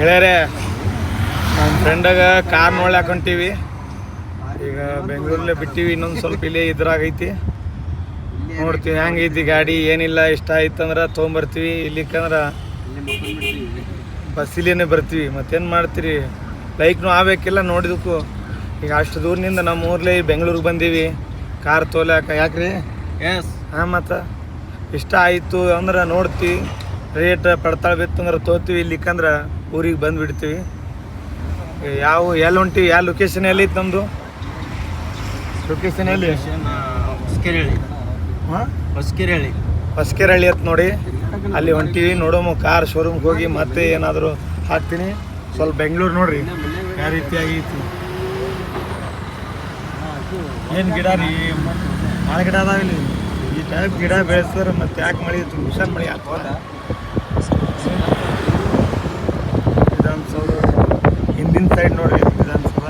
ಗೆಳೆಯರೇ ನಮ್ಮ ಫ್ರೆಂಡಾಗ ಕಾರ್ ನೋಡಿ ಹಾಕೊಂತೀವಿ. ಈಗ ಬೆಂಗಳೂರಲ್ಲೇ ಬಿಟ್ಟಿವಿ ಇನ್ನೊಂದು ಸ್ವಲ್ಪ ಇಲ್ಲೇ ಇದ್ರಾಗೈತಿ ನೋಡ್ತೀವಿ ಹೆಂಗೈತಿ ಗಾಡಿ ಏನಿಲ್ಲ ಇಷ್ಟ ಆಯ್ತಂದ್ರೆ ತೊಗೊಂಬರ್ತೀವಿ. ಇಲ್ಲಿಕ್ಕಂದ್ರೆ ಬಸ್ಸಿಲೇನೆ ಬರ್ತೀವಿ. ಮತ್ತೇನು ಮಾಡ್ತೀರಿ? ಲೈಕ್ನೂ ಆಗ್ಬೇಕಿಲ್ಲ ನೋಡಿದಕ್ಕೂ. ಈಗ ಅಷ್ಟು ದೂರದಿಂದ ನಮ್ಮ ಊರ್ಲೇ ಬೆಂಗಳೂರಿಗೆ ಬಂದೀವಿ. ಕಾರ್ ತೋಲಾಕ ಯಾಕ್ರಿ? ಎಸ್ ಹಾಂ ಮತ್ತು? ಇಷ್ಟ ಆಯಿತು ಅಂದ್ರೆ ನೋಡ್ತೀವಿ. ರೇಟ್ ಪಡ್ತಾಳ ಬಿತ್ತಂದ್ರೆ ತೋತೀವಿ ಇಲ್ಲಿಕ್ಕಂದ್ರೆ ಊರಿಗೆ ಬಂದುಬಿಡ್ತೀವಿ. ಯಾವ ಎಲ್ಲಿ ಹೊಂಟಿ ಯಾವ ಲೊಕೇಶನ್ ಎಲ್ಲಿ ಇತ್ತು ನಮ್ಮದು ಲೊಕೇಶನ್ ಎಲ್ಲಿ? ಹೊಸಕೆರೆಹಳ್ಳಿ. ಹಾಂ? ಹೊಸಕೆರೆಹಳ್ಳಿ. ಹೊಸಕೆರಹಳ್ಳಿ ಅಂತ ನೋಡಿ. ಅಲ್ಲಿ ಹೊಂಟಿವಿ ನೋಡೋಮ ಕಾರ್ ಶೋರೂಮ್ಗೆ ಹೋಗಿ ಮತ್ತೆ ಏನಾದರೂ ಹಾಕ್ತೀನಿ. ಸ್ವಲ್ಪ ಬೆಂಗಳೂರು ನೋಡ್ರಿ ಯಾವ ರೀತಿ ಆಗೈತಿ. ಏನು ಗಿಡ ರೀ? ಭಾಳ ಗಿಡ ಅದಾವಿಲ್ಲ. ಇಲ್ಲಿ ಈ ಟೈಪ್ ಗಿಡ ಬೆಳೆಸಿದ್ರೆ ಮತ್ತೆ ಯಾಕೆ ಮಳೆ ಹುಷಾರು ಮಳೆ ಆಗ್ತದ ವಿಧಾನಸೌಧ ಹಿಂದಿನ ಸೈಡ್ ನೋಡ್ರಿ ವಿಧಾನಸೌಧ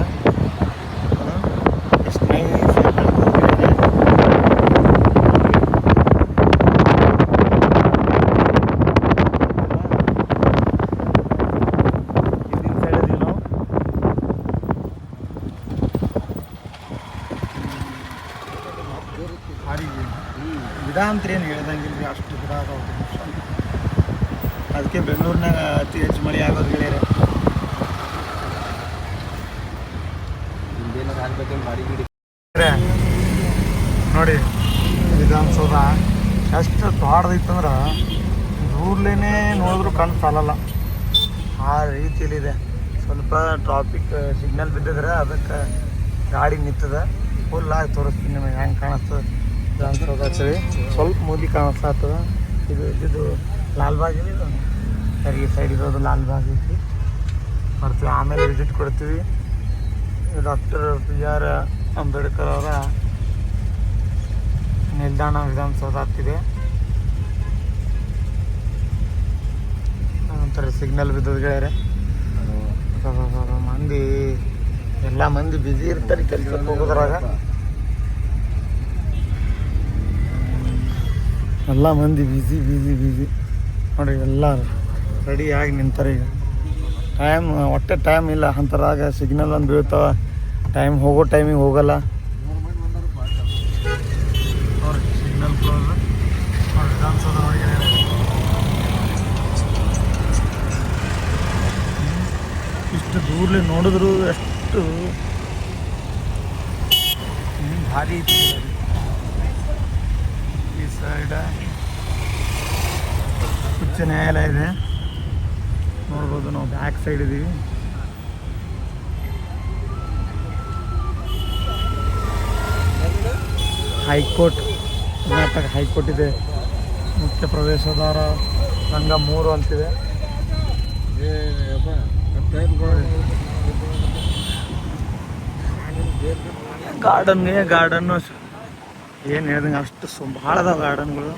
ಎಷ್ಟು ನೈಸ್ ಗಿಡ ಅಂತ ಏನು ಹೇಳ್ದಂಗಿಲ್ಲ ಅಷ್ಟು ಗಿಡ ಅದಾವ ಅದಕ್ಕೆ ಬೆಂಗಳೂರಿನಾಗ ಅತಿ ಹೆಚ್ಚು ಮಳೆ ಆಗೋದು ಗೆಳೆಯರೆ. ನೋಡಿ, ವಿಧಾನಸೌಧ ಎಷ್ಟು ದೊಡ್ಡದಿತ್ತಂದ್ರೆ ದೂರ್ಲೇ ನೋಡಿದ್ರು ಕಣ್ಣು ಸಾಲಲ್ಲ. ಆ ರೀತಿಯಲ್ಲಿದೆ. ಸ್ವಲ್ಪ ಟ್ರಾಫಿಕ್ ಸಿಗ್ನಲ್ ಬಿದ್ದಿದ್ರೆ ಅದಕ್ಕೆ ಗಾಡಿ ನಿಂತದ. ಫುಲ್ ಆಗಿ ತೋರಿಸ್ತೀನಿ ನಿಮಗೆ ಹೆಂಗೆ ಕಾಣಿಸ್ತದೆ ವಿಧಾನಸೌಧ ಸ್ವಲ್ಪ ಮೂಲಿ ಕಾಣಿಸ್ತದ ಇದು ಇದು ಲಾಲ್ಬಾಗ್ ಇದೆ ಈ ಸೈಡ್ ಇರೋದು ಲಾಲ್ಬಾಗ್ ಐತಿ. ಬರ್ತೀವಿ. ಆಮೇಲೆ ವಿಸಿಟ್ ಕೊಡ್ತೀವಿ. ಡಾಕ್ಟರ್ ಬಿ ಆರ್ ಅಂಬೇಡ್ಕರ್ ಅವರ ನಿಲ್ದಾಣ ವಿಧಾನಸೌಧ ಆಗ್ತಿದೆ ಒಂಥರ ಸಿಗ್ನಲ್ ಬಿದ್ದದ ಗೆಳೆಯರೆ. ಅಬ್ಬಬ್ಬಬ್ಬ, ಮಂದಿ. ಎಲ್ಲ ಮಂದಿ ಬ್ಯುಸಿ ಇರ್ತಾರೆ ಕೆಲ್ಸಕ್ಕೆ ಹೋಗೋದ್ರಾಗ. ಎಲ್ಲ ಮಂದಿ ಬ್ಯುಸಿ ಬ್ಯುಸಿ ಬ್ಯುಸಿ ನೋಡಿ ಎಲ್ಲ ರೆಡಿಯಾಗಿ ನಿಂತಾರೆ ಈಗ. ಟೈಮ್ ಒಟ್ಟೆ ಟೈಮ್ ಇಲ್ಲ. ಅಂತರಾಗ ಸಿಗ್ನಲ್ ಒಂದು ಬೀಳ್ತಾವ. ಟೈಮ್ ಹೋಗೋ ಟೈಮಿಗೆ ಹೋಗಲ್ಲ. ಇಷ್ಟು ದೂರಲಿ ನೋಡಿದ್ರು ಎಷ್ಟು ಭಾರಿ ಐತಿ. ಈ ಸೈಡ ಉಚ್ಚ ನ್ಯಾಯಾಲಯ ಇದೆ ನೋಡ್ಬೋದು ನಾವು ಬ್ಯಾಕ್ ಸೈಡ್ ಇದೀವಿ high court, Karnataka high court ಇದೆ. ಮುಖ್ಯ ಪ್ರವೇಶದ್ವಾರ ಸಂಘ ಮೂರು ಅಂತಿದೆ. ಗಾರ್ಡನ್ ಗಾರ್ಡನ್ನು ಏನು ಹೇಳ್ದಂಗೆ ಅಷ್ಟು ಸು ಭಾಳ ಅದಾವ ಗಾರ್ಡನ್ಗಳು.